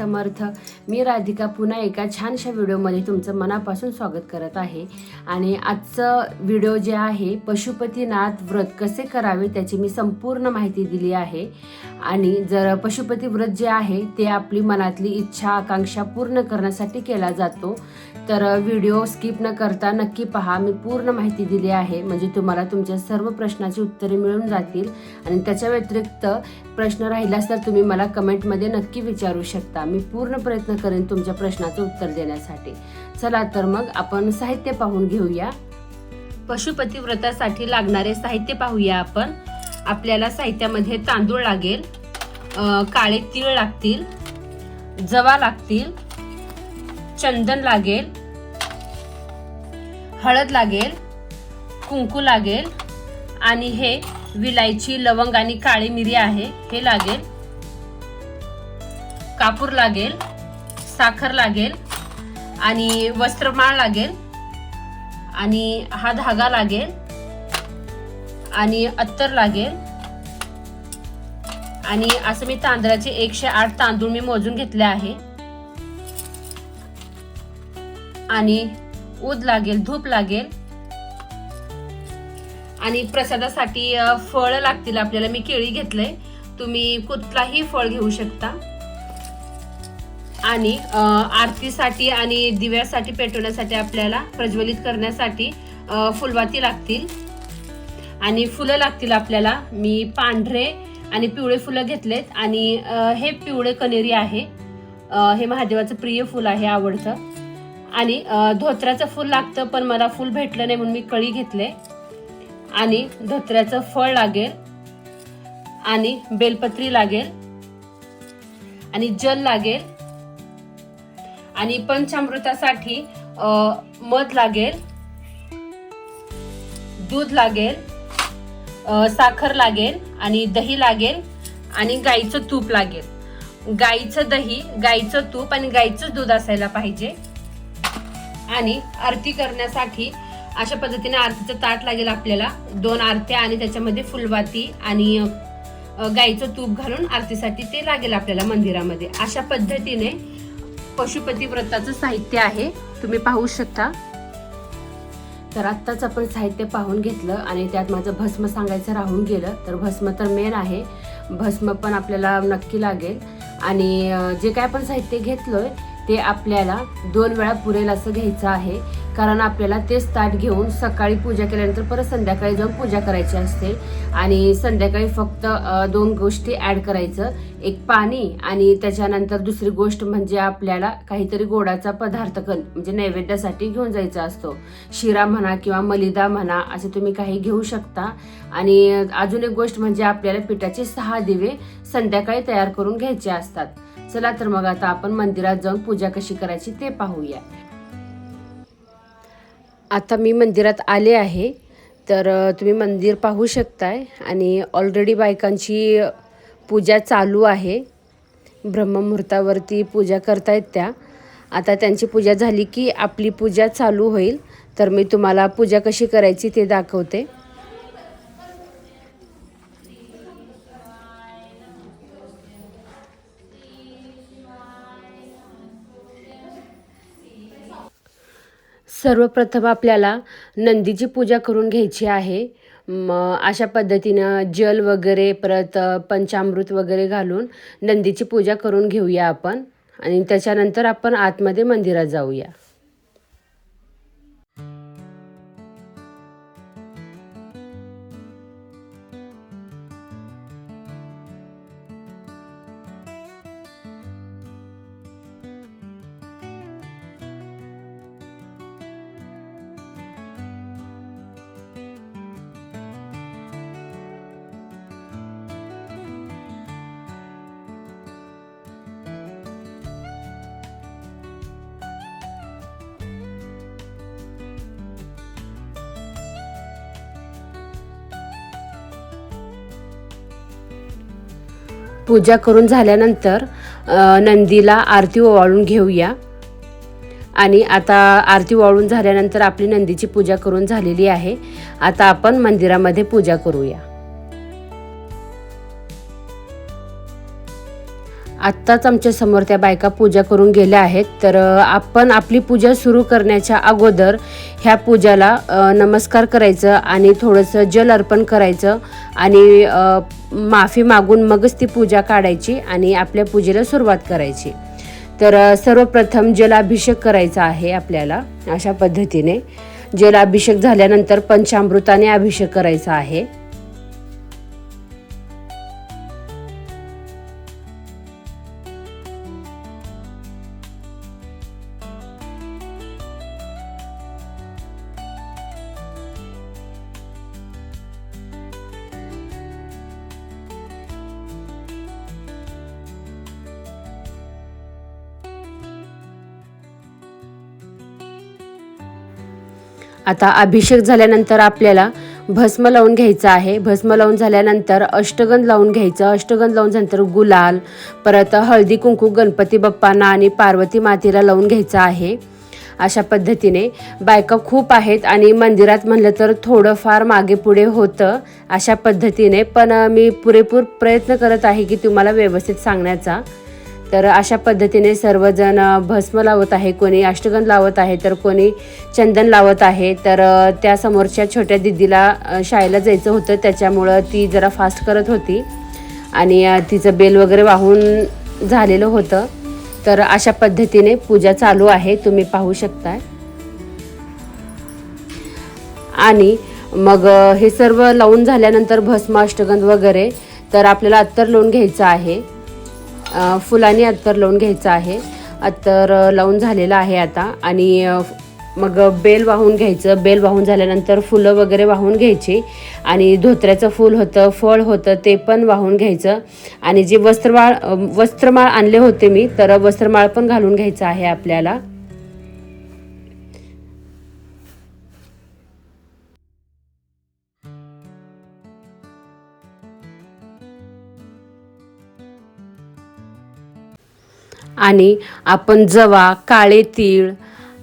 समर्थ. मी राधिका पुन्हा एका छानशा व्हिडिओमध्ये तुमचं मनापासून स्वागत करत आहे. आणि आजचं व्हिडिओ जे आहे पशुपतीनाथ व्रत कसे करावे त्याची मी संपूर्ण माहिती दिली आहे. आणि जर पशुपती व्रत जे आहे ते आपली मनातली इच्छा आकांक्षा पूर्ण करण्यासाठी केला जातो. तर व्हिडिओ स्किप न करता नक्की पहा मी पूर्ण माहिती दिली आहे. म्हणजे तुम्हाला तुमच्या सर्व प्रश्नाची उत्तरे मिळून जातील. आणि त्याच्या व्यतिरिक्त प्रश्न राहिलास तर तुम्ही मला कमेंटमध्ये नक्की विचारू शकता. मी पूर्ण प्रयत्न करेन तुमच्या प्रश्नाचं उत्तर देण्यासाठी. चला तर मग आपण साहित्य पाहून घेऊया. पशुपती व्रतासाठी लागणारे साहित्य पाहूया आपण. आपल्याला साहित्यामध्ये तांदूळ लागेल काळे तीळ लागतील जवा लागतील चंदन लागेल हळद लागेल कुंकू लागेल आणि हे विलायची लवंग आणि काळी मिरी आहे हे लागेल. कापूर लागेल साखर लागेल आणि वस्त्रमाळ लागेल आणि हा धागा लागेल आणि अत्तर लागेल आणि असं मी तांदळाचे एकशे आठ तांदूळ मी मोजून घेतले आहे. आणि ऊद लागेल धूप लागेल. आणि प्रसादासाठी फळं लागतील आपल्याला. मी केळी घेतलंय. तुम्ही कुठलाही फळ घेऊ शकता. आणि आरतीसाठी आणि दिव्यासाठी पेटवण्यासाठी आपल्याला प्रज्वलित करण्यासाठी फुलवाती लागतील. आणि फुलं लागतील आपल्याला. मी पांढरे आणि पिवळे फुलं घेतलेत. आणि हे पिवळे कनेरी आहे. हे महादेवाचं प्रिय फुल आहे आवडतं. आणि धोत्र्याचं फुल लागतं पण मला फुल भेटलं नाही म्हणून मी कळी घेतले. आणि धोत्र्याचं फळ लागेल. आणि बेलपत्री लागेल. आणि जल लागेल. आणि पंचामृतासाठी मध लागेल दूध लागेल साखर लागेल आणि दही लागेल आणि गाईचं तूप लागेल. गाईचं दही गाईचं तूप आणि गाईचं दूध असायला पाहिजे. आणि आरती करण्यासाठी अशा पद्धतीने आरतीचं ताट लागेल आपल्याला. दोन आरत्या आणि त्याच्यामध्ये फुलवाती आणि गाईचं तूप घालून आरतीसाठी ते लागेल आपल्याला मंदिरामध्ये. अशा पद्धतीने पशुपती व्रताचं साहित्य आहे. तुम्ही पाहू शकता. तर आत्ताच आपण साहित्य पाहून घेतलं आणि त्यात माझं भस्म सांगायचं राहून गेलं. तर भस्म तर मेन आहे. भस्म पण आपल्याला नक्की लागेल. आणि जे काय आपण साहित्य घेतलोय ते आपल्याला दोन वेळा पुरेल असं घ्यायचं आहे. कारण आपल्याला तेच ताट घेऊन सकाळी पूजा केल्यानंतर परत संध्याकाळी जाऊन पूजा करायची असते. आणि संध्याकाळी फक्त दोन गोष्टी ॲड करायचं. एक पाणी आणि त्याच्यानंतर दुसरी गोष्ट म्हणजे आपल्याला काहीतरी गोडाचा पदार्थ कण म्हणजे नैवेद्यासाठी घेऊन जायचा असतो. शिरा म्हणा किंवा मलिदा म्हणा असे तुम्ही काही घेऊ शकता. आणि अजून एक गोष्ट म्हणजे आपल्याला पिठाचे सहा दिवे संध्याकाळी तयार करून घ्यायचे असतात. चला तर मग आता आपण मंदिरात जाऊन पूजा कशी करायची ते पाहूया. आता मी मंदिरात आले आहे. तर तुम्ही मंदिर पाहू शकताय आणि ऑलरेडी बायकांची पूजा चालू आहे. ब्रह्ममुहूर्तावरती पूजा करतायत त्या. आता त्यांची पूजा झाली की आपली पूजा चालू होईल. तर मी तुम्हाला पूजा कशी करायची ते दाखवते. सर्वप्रथम आपल्याला नंदीची पूजा करून घ्यायची आहे. मग अशा पद्धतीनं जल वगैरे परत पंचामृत वगैरे घालून नंदीची पूजा करून घेऊया आपण. आणि त्याच्यानंतर आपण आतमध्ये मंदिरात जाऊया. पूजा करून झाल्यानंतर नंदीला आरती ओवाळून घेऊया. आणि आता आरती वाळून झाल्यानंतर आपली नंदीची पूजा करून झालेली आहे. आता आपण मंदिरामध्ये पूजा करूया. आत्ताच आमच्यासमोर त्या बायका पूजा करून गेल्या आहेत. तर आपण आपली पूजा सुरू करण्याच्या अगोदर ह्या पूजाला नमस्कार करायचं आणि थोडंसं जल अर्पण करायचं आणि माफी मागून मगच ती पूजा काढायची आणि आपल्या पूजेला सुरुवात करायची. तर सर्वप्रथम जलाभिषेक करायचा आहे आपल्याला अशा पद्धतीने. जलाभिषेक झाल्यानंतर पंचामृताने अभिषेक करायचा आहे. आता अभिषेक झाल्यानंतर आपल्याला भस्म लावून घ्यायचं आहे. भस्म लावून झाल्यानंतर अष्टगंध लावून घ्यायचं. अष्टगंध लावून झाल्यानंतर गुलाल परत हळदी कुंकू गणपती बाप्पांना आणि पार्वती मातेला लावून घ्यायचं आहे. अशा पद्धतीने बायका खूप आहेत आणि मंदिरात म्हणलं तर थोडंफार मागे पुढे होतं अशा पद्धतीने. पण मी पुरेपूर प्रयत्न करत आहे की तुम्हाला व्यवस्थित सांगण्याचा तर अशा पद्धतीने सर्वजण भस्म लावत आहे. कोणी अष्टगंध लावत आहे तर कोणी चंदन लावत आहे. तर त्या समोरच्या छोट्या दिदीला शाळेला जायचं होतं. त्याच्यामुळं ती जरा फास्ट करत होती. आणि तिचं बेल वगैरे वाहून झालेलं होतं. तर अशा पद्धतीने पूजा चालू आहे. तुम्ही पाहू शकताय. आणि मग हे सर्व लावून झाल्यानंतर भस्म अष्टगंध वगैरे तर आपल्याला अत्तर लावून घ्यायचं आहे. फुलांनी अत्तर लावून घ्यायचं आहे. अत्तर लावून झालेलं आहे आता. आणि मग बेल वाहून घ्यायचं. बेल वाहून झाल्यानंतर फुलं वगैरे वाहून घ्यायची. आणि धोत्र्याचं फूल होतं फळ होतं ते पण वाहून घ्यायचं. आणि जे वस्त्रमाळ वस्त्रमाळ आणले होते मी तर वस्त्रमाळ पण घालून घ्यायचं आहे आपल्याला. आणि आपण जवा काळे तीळ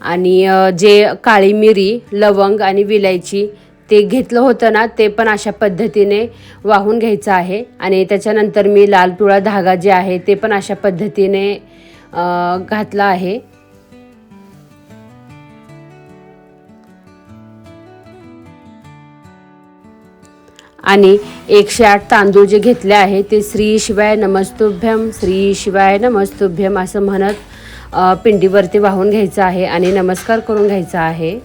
आणि जे काळी मिरी लवंग आणि विलायची ते घेतलं होतं ना ते पण अशा पद्धतीने वाहून घ्यायचं आहे. आणि त्याच्यानंतर मी लाल पिवळा धागा जे आहे ते पण अशा पद्धतीने घातला आहे. आणि एकशे आठ तांदूळ जे घेतले आहे ते श्री शिवाय नमस्तुभ्यम श्री शिवाय नमस्तुभ्यम असं म्हणत पिंडीवरती वाहून घ्यायचं आहे आणि नमस्कार करून घ्यायचा आहे.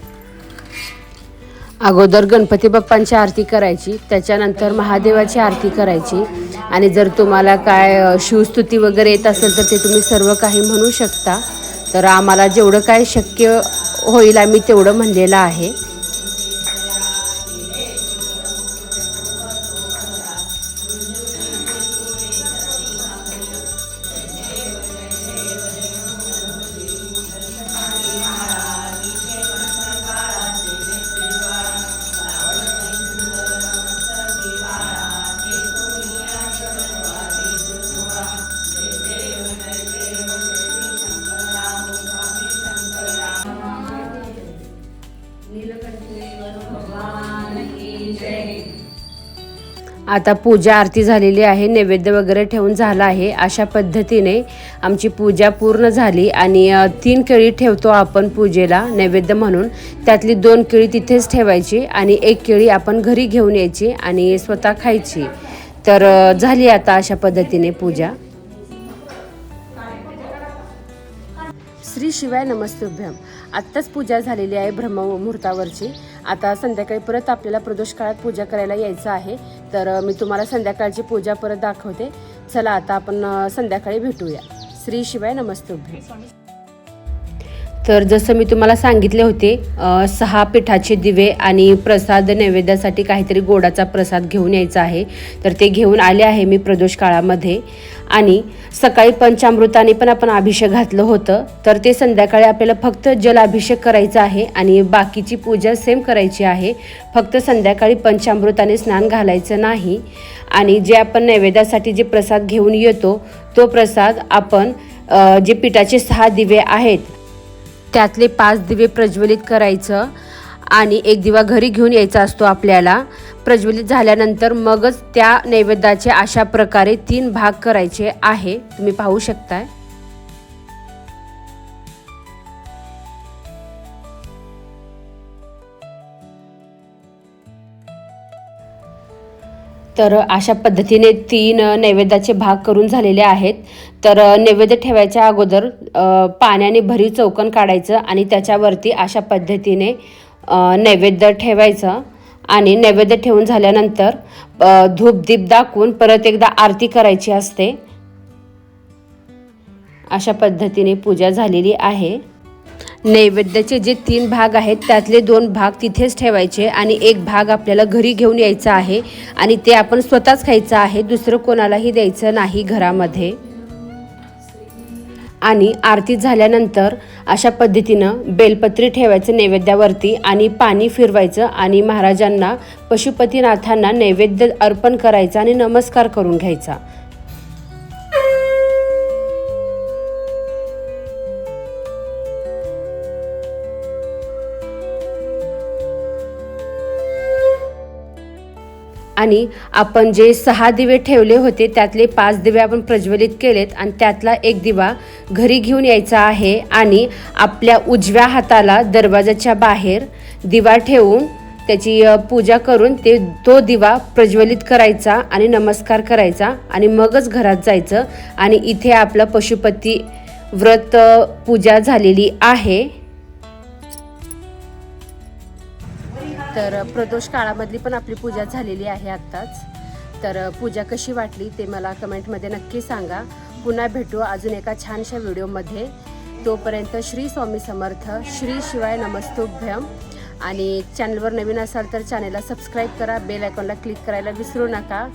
अगोदर गणपती बाप्पांची आरती करायची त्याच्यानंतर महादेवाची आरती करायची आणि जर तुम्हाला काय शिवस्तुती वगैरे येत असेल तर ते तुम्ही सर्व काही म्हणू शकता. तर आम्हाला जेवढं काय शक्य होईल आम्ही तेवढं म्हणलेलं आहे. आता पूजा आरती झालेली आहे नैवेद्य वगैरे ठेवून झाला आहे. अशा पद्धतीने आमची पूजा पूर्ण झाली आणि तीन केळी ठेवतो आपण पूजेला नैवेद्य म्हणून. त्यातली दोन केळी तिथेच ठेवायची आणि एक केळी आपण घरी घेऊन यायची आणि स्वतः खायची. तर झाली आता अशा पद्धतीने पूजा. श्री शिवाय नमस्तुभ्यम. आत्ताच पूजा झालेली आहे ब्रह्ममुहूर्तावरची. आता संध्याकाळी परत आपल्याला प्रदोष काळात पूजा करायला यायचं आहे. तर मी तुम्हाला संध्याकाळची पूजा परत दाखवते. चला आता आपण संध्याकाळी भेटूया. श्री शिवाय नमस्तुभ्यम तर जसं मी तुम्हाला सांगितले होते सहा पिठाचे दिवे आणि प्रसाद नैवेद्यासाठी काहीतरी गोडाचा प्रसाद घेऊन यायचा आहे. तर ते घेऊन आले आहे मी प्रदोष काळामध्ये. आणि सकाळी पंचामृताने पण आपण अभिषेक घातलं होतं. तर ते संध्याकाळी आपल्याला फक्त जल अभिषेक करायचा आहे आणि बाकीची पूजा सेम करायची आहे. फक्त संध्याकाळी पंचामृताने स्नान घालायचं नाही. आणि जे आपण नैवेद्यासाठी जे प्रसाद घेऊन येतो तो प्रसाद आपण जे पिठाचे सहा दिवे आहेत त्यातले पाच दिवे प्रज्वलित करायचं आणि एक दिवा घरी घेऊन यायचा असतो आपल्याला. प्रज्वलित झाल्यानंतर मगच त्या नैवेद्याचे अशा प्रकारे तीन भाग करायचे आहे. तुम्ही पाहू शकताय. तर अशा पद्धतीने तीन नैवेद्याचे भाग करून झालेले आहेत. तर नैवेद्य ठेवायच्या अगोदर पाण्याने भरीव चौकन काढायचं आणि त्याच्यावरती अशा पद्धतीने नैवेद्य ठेवायचं आणि नैवेद्य ठेवून झाल्यानंतर धूपदीप धूप दीप दाखवून परत एकदा आरती करायची असते. अशा पद्धतीने पूजा झालेली आहे. नैवेद्याचे जे तीन भाग आहेत त्यातले दोन भाग तिथेच ठेवायचे आणि एक भाग आपल्याला घरी घेऊन यायचा आहे आणि ते आपण स्वतःच खायचं आहे दुसरं कोणालाही द्यायचं नाही घरामध्ये. आणि आरती झाल्यानंतर अशा पद्धतीनं बेलपत्री ठेवायचं नैवेद्यावरती आणि पाणी फिरवायचं आणि महाराजांना पशुपतीनाथांना नैवेद्य अर्पण करायचा आणि नमस्कार करून घ्यायचा. आणि आपण जे सहा दिवे ठेवले होते त्यातले पाच दिवे आपण प्रज्वलित केलेत आणि त्यातला एक दिवा घरी घेऊन यायचा आहे आणि आपल्या उजव्या हाताला दरवाजाच्या बाहेर दिवा ठेवून त्याची पूजा करून ते तो दिवा प्रज्वलित करायचा आणि नमस्कार करायचा आणि मगच घरात जायचं. आणि इथे आपलं पशुपती व्रत पूजा झालेली आहे. तर प्रदोष काळामधली पण आपली पूजा झालेली आहे आत्ताच. तर पूजा कशी वाटली ते मला कमेंटमध्ये नक्की सांगा. पुन्हा भेटू अजून एका छानशा व्हिडिओमध्ये. तोपर्यंत श्री स्वामी समर्थ श्री शिवाय नमस्तुभ्यम आणि चॅनलवर नवीन असाल तर चॅनलला सबस्क्राईब करा बेल आयकॉनला क्लिक करायला विसरू नका.